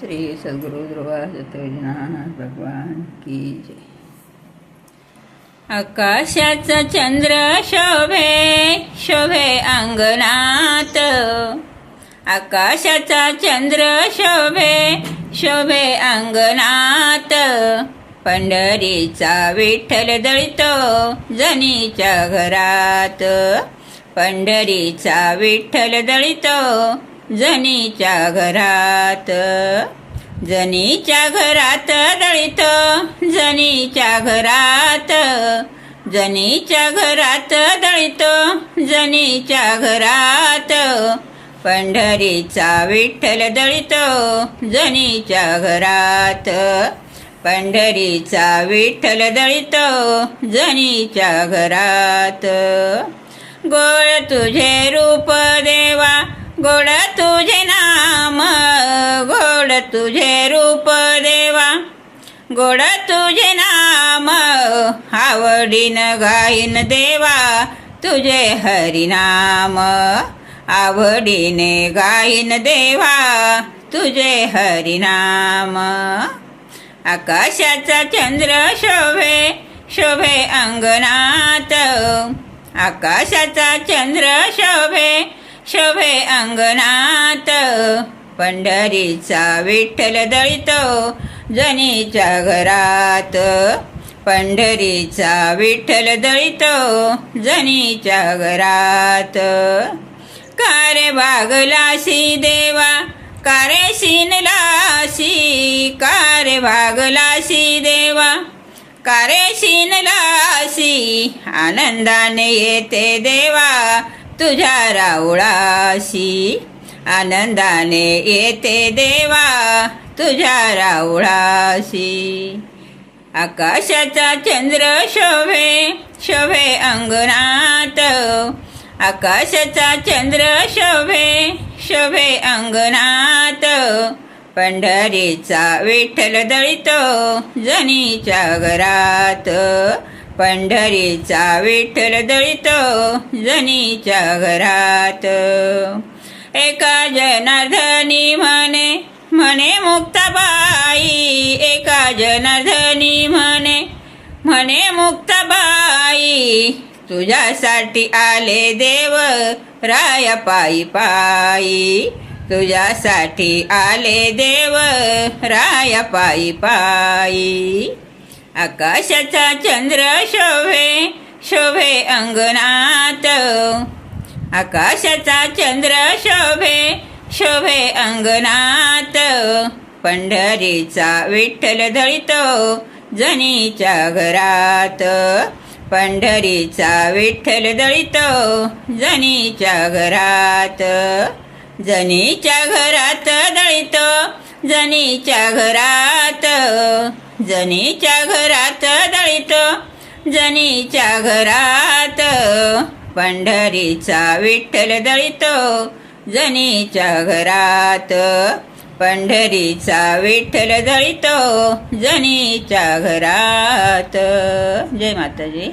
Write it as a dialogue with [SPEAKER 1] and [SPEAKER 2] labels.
[SPEAKER 1] श्री सद्गुरु ध्रुवादत्तनाथ भगवान की जय. आकाशाचा चंद्र शोभे शोभे अंगणात. आकाशाचा चंद्र शोभे शोभे अंगणात. पंढरीचा विठ्ठल दळतो जनीच्या घरात. पंढरीचा विठ्ठल दळतो जनीच्या घरात. जनीच्या घरात दळितो जनीच्या घरात. जनीच्या घरात दळितो जनीच्या घरात. पंढरीचा विठ्ठल दळितो जनीच्या घरात. पंढरीचा विठ्ठल दळितो जनीच्या घरात. गोळ तुझे रूप देवा गोड तुझे नाम गोड तुझे रूप देवा. गोड तुझे नाम आवडीन गाईन देवा. तुझे हरिनाम आवडीने गाईन देवा. तुझे हरिनाम आकाशाचा चंद्र शोभे शोभे अंगणात. आकाशाचा चंद्र शोभे शोभे अंगणात पंढरीचा विठ्ठल दळितो जनीच्या घरात. पंढरीचा विठ्ठल दळितो जनीच्या घरात. कारे भागलासी देवा कारे शिनलासी कारे भागलासी देवा कारे शिनलासी आनंदाने येते देवा. तुझ्या राऊळाशी आनंदाने येते देवा तुझ्या राऊळाशी. आकाशाचा चंद्र शोभे शोभे अंगणात. आकाशाचा चंद्र शोभे शोभे अंगणात. पंढरीचा विठ्ठल दळितो जनीच्या घरात. पंढरीचा विठ्ठल दळितो जनीच्या घरात. एका जनार्दनी म्हणे म्हणे मुक्ताबाई एका जनार्दनी म्हणे म्हणे मुक्ताबाई तुझ्यासाठी आले देव राय पायी पायी. तुझ्यासाठी आले देव राय पायी पायी. आकाशाचा चंद्र शोभे शोभे अंगणात. आकाशाचा चंद्र शोभे शोभे अंगणात. पंढरीचा विठ्ठल दळितो जनीच्या घरात. पंढरीचा विठ्ठल दळितो जनीच्या घरात. जनीच्या घरात दळितो जनीच्या घरात. जनीच्या घरात दळितो जनीच्या घरात पंढरीचा विठ्ठल दळितो जनीच्या घरात पंढरीचा विठ्ठल दळितो जनीच्या घरात. जय माताजी.